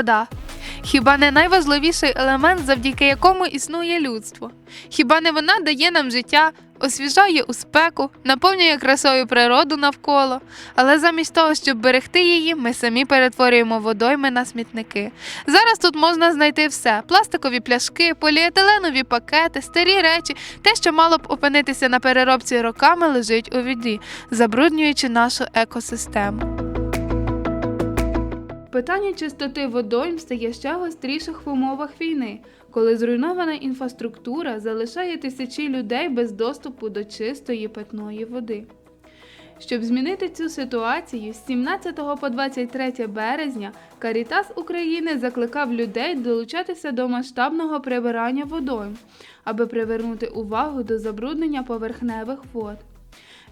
Вода. Хіба не найважливіший елемент, завдяки якому існує людство? Хіба не вона дає нам життя, освіжає у спеку, наповнює красою природу навколо? Але замість того, щоб берегти її, ми самі перетворюємо водойми на смітники. Зараз тут можна знайти все: пластикові пляшки, поліетиленові пакети, старі речі, те, що мало б опинитися на переробці роками, лежить у воді, забруднюючи нашу екосистему. Питання чистоти водойм стає ще гостріших в умовах війни, коли зруйнована інфраструктура залишає тисячі людей без доступу до чистої питної води. Щоб змінити цю ситуацію, з 17 по 23 березня Карітас України закликав людей долучатися до масштабного прибирання водойм, аби привернути увагу до забруднення поверхневих вод.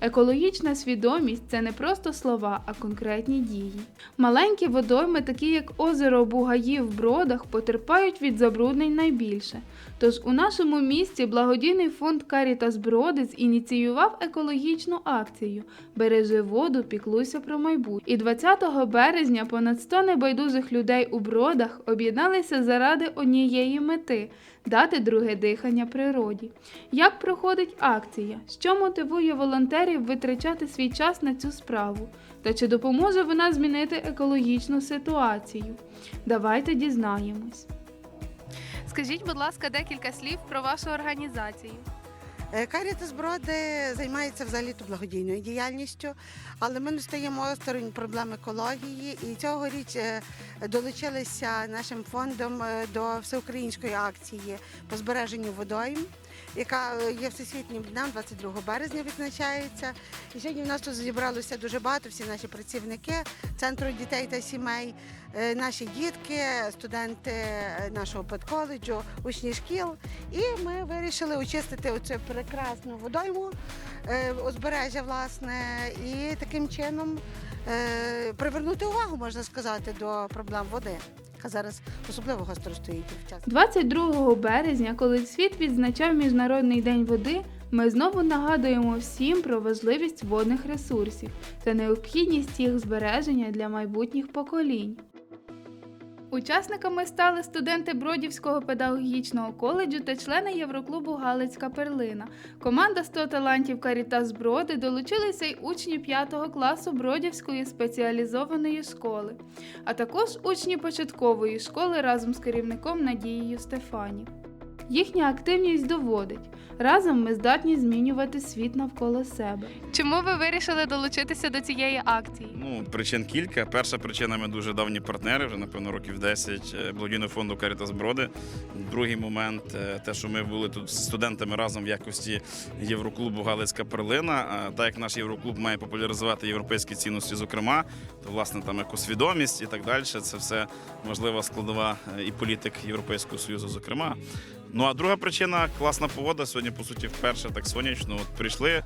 Екологічна свідомість це не просто слова, а конкретні дії. Маленькі водойми, такі як озеро Бугаї в Бродах, потерпають від забруднень найбільше. Тож у нашому місті благодійний фонд Карітас Броди зініціював екологічну акцію Бережи воду, піклуйся про майбутнє. І 20 березня понад 100 небайдужих людей у Бродах об'єдналися заради однієї мети дати друге дихання природі. Як проходить акція? Що мотивує волонтерів витрачати свій час на цю справу? Та чи допоможе вона змінити екологічну ситуацію? Давайте дізнаємось. Скажіть, будь ласка, декілька слів про вашу організацію. Е, Карітас Броди займається взагалі благодійною діяльністю, але ми не стаємо осторонь проблем екології і цьогоріч е, долучилися нашим фондом е, до всеукраїнської акції по збереженню водойм, яка е, є всесвітнім днем 22 березня відзначається. І сьогодні в нас тут зібралося дуже багато, всі наші працівники центру дітей та сімей, е, наші дітки, студенти е, нашого педколеджу, учні шкіл. І ми вирішили очистити оцю прекрасну водойму узбережжя, власне, і таким чином привернути увагу, можна сказати, до проблем води, яка зараз особливо гостро стоїть час. 22 березня, коли світ відзначав Міжнародний день води, ми знову нагадуємо всім про важливість водних ресурсів та необхідність їх збереження для майбутніх поколінь. Учасниками стали студенти Бродівського педагогічного коледжу та члени Євроклубу Галицька перлина. Команда 100 талантів Карітас Броди долучилися й учні 5 класу Бродівської спеціалізованої школи, а також учні початкової школи разом з керівником Надією Стефані. Їхня активність доводить. Разом ми здатні змінювати світ навколо себе. Чому ви вирішили долучитися до цієї акції? Ну, причин кілька. Перша причина ми дуже давні партнери, вже напевно років 10 е, благодійного фонду Карітас Броди. Другий момент е, те, що ми були тут з студентами разом в якості Євроклубу Галицька перлина. Так як наш Євроклуб має популяризувати європейські цінності, зокрема, то власне там екосвідомість і так далі. Це все важлива складова е, і політик Європейського союзу, зокрема. Ну а друга причина класна погода. Сьогодні, по суті, вперше так сонячно. От прийшли. е,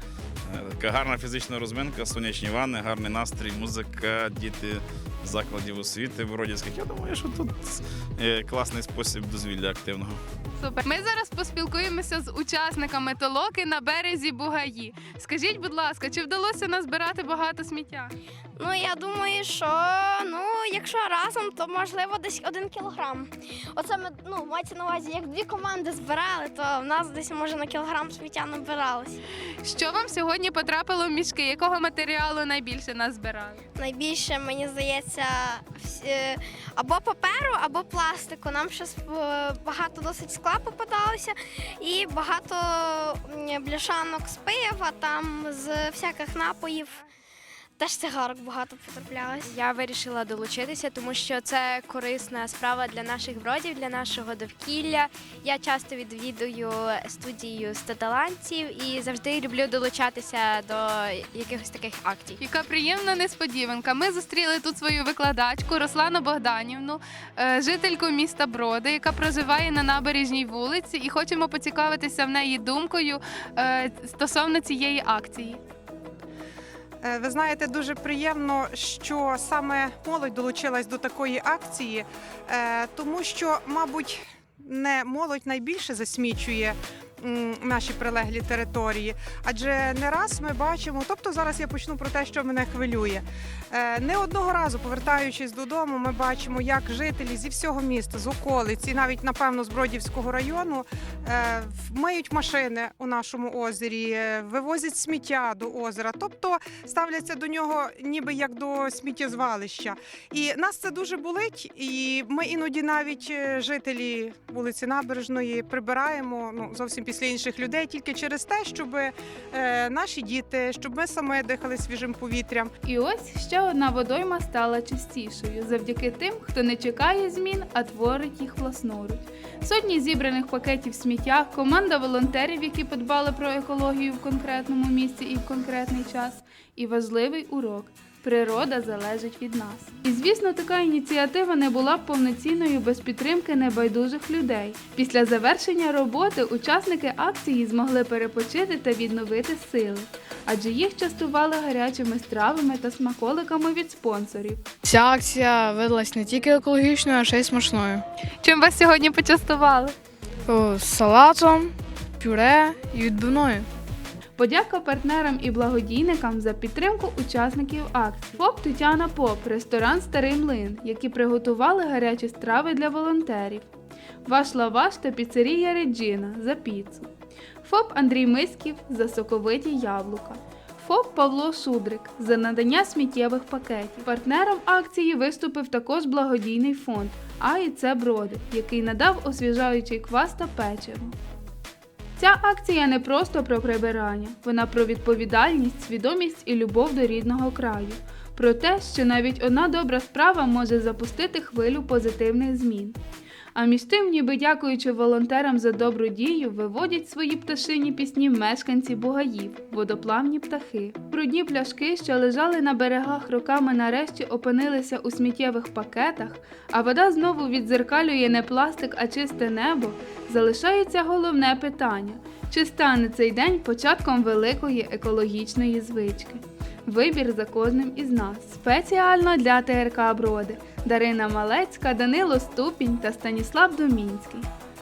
Така гарна фізична розминка, сонячні ванни, гарний настрій, музика, діти закладів освіти Бородівських. Я думаю, що тут е, класний спосіб дозвілля активного. Супер. Ми зараз поспілкуємося з учасниками толоки на березі Бугаї. Скажіть, будь ласка, чи вдалося назбирати багато сміття? Ну, я думаю, що ну, якщо разом, то можливо десь один кілограм. Оце ми ну, мається на увазі, як дві команди збирали, то в нас десь може на кілограм сміття набиралось. Що вам сьогодні потрапило в мішки? Якого матеріалу найбільше назбирали? Найбільше, мені здається, е, або паперу, або пластику. Нам щось е, багато досить скла попадалося, і багато бляшанок з пива, там з всяких напоїв. Теж цигарок багато потраплялось. Я вирішила долучитися, тому що це корисна справа для наших бродів, для нашого довкілля. Я часто відвідую студію 100 талантів і завжди люблю долучатися до якихось таких акцій. Яка приємна несподіванка. Ми зустріли тут свою викладачку Руслану Богданівну, е, жительку міста Броди, яка проживає на набережній вулиці, і хочемо поцікавитися в неї думкою е, стосовно цієї акції. Е, Ви знаєте, дуже приємно, що саме молодь долучилась до такої акції, е, тому що, мабуть, не молодь найбільше засмічує наші прилеглі території. Адже не раз ми бачимо, тобто зараз я почну про те, що мене хвилює. Е, Не одного разу, повертаючись додому, ми бачимо, як жителі зі всього міста, з околиць і навіть напевно з Бродівського району е, в- миють машини у нашому озері, е, вивозять сміття до озера, тобто ставляться до нього ніби як до сміттєзвалища. І нас це дуже болить. І ми іноді навіть жителі вулиці Набережної прибираємо ну зовсім після інших людей тільки через те, щоб е, наші діти, щоб ми саме дихали свіжим повітрям. І ось ще одна водойма стала чистішою завдяки тим, хто не чекає змін, а творить їх власноруч. Сотні зібраних пакетів сміття, команда волонтерів, які подбали про екологію в конкретному місці і в конкретний час, і важливий урок. Природа залежить від нас. І звісно, така ініціатива не була б повноцінною без підтримки небайдужих людей. Після завершення роботи учасники акції змогли перепочити та відновити сили, адже їх частували гарячими стравами та смаколиками від спонсорів. Ця акція видалась не тільки екологічною, а ще й смачною. Чим вас сьогодні почастували? О, салатом, пюре і відбивною. Подяка партнерам і благодійникам за підтримку учасників акції. ФОП Тетяна Поп, ресторан Старий Млин, які приготували гарячі страви для волонтерів. Ваш лаваш та піцерія Реджіна за піцу. ФОП Андрій Мисків за соковиті яблука. ФОП Павло Шудрик за надання сміттєвих пакетів. Партнером акції виступив також благодійний фонд А і Це Броди, який надав освіжаючий квас та печиво. Ця акція не просто про прибирання, вона про відповідальність, свідомість і любов до рідного краю. Про те, що навіть одна добра справа може запустити хвилю позитивних змін. А між тим, ніби дякуючи волонтерам за добру дію, виводять свої пташині пісні мешканці бугаїв, водоплавні птахи. Брудні пляшки, що лежали на берегах роками, нарешті опинилися у сміттєвих пакетах, а вода знову відзеркалює не пластик, а чисте небо. Залишається головне питання: чи стане цей день початком великої екологічної звички? Вибір за кожним із нас. Спеціально для ТРК Броди Дарина Малецька, Данило Ступінь та Станіслав Домінський.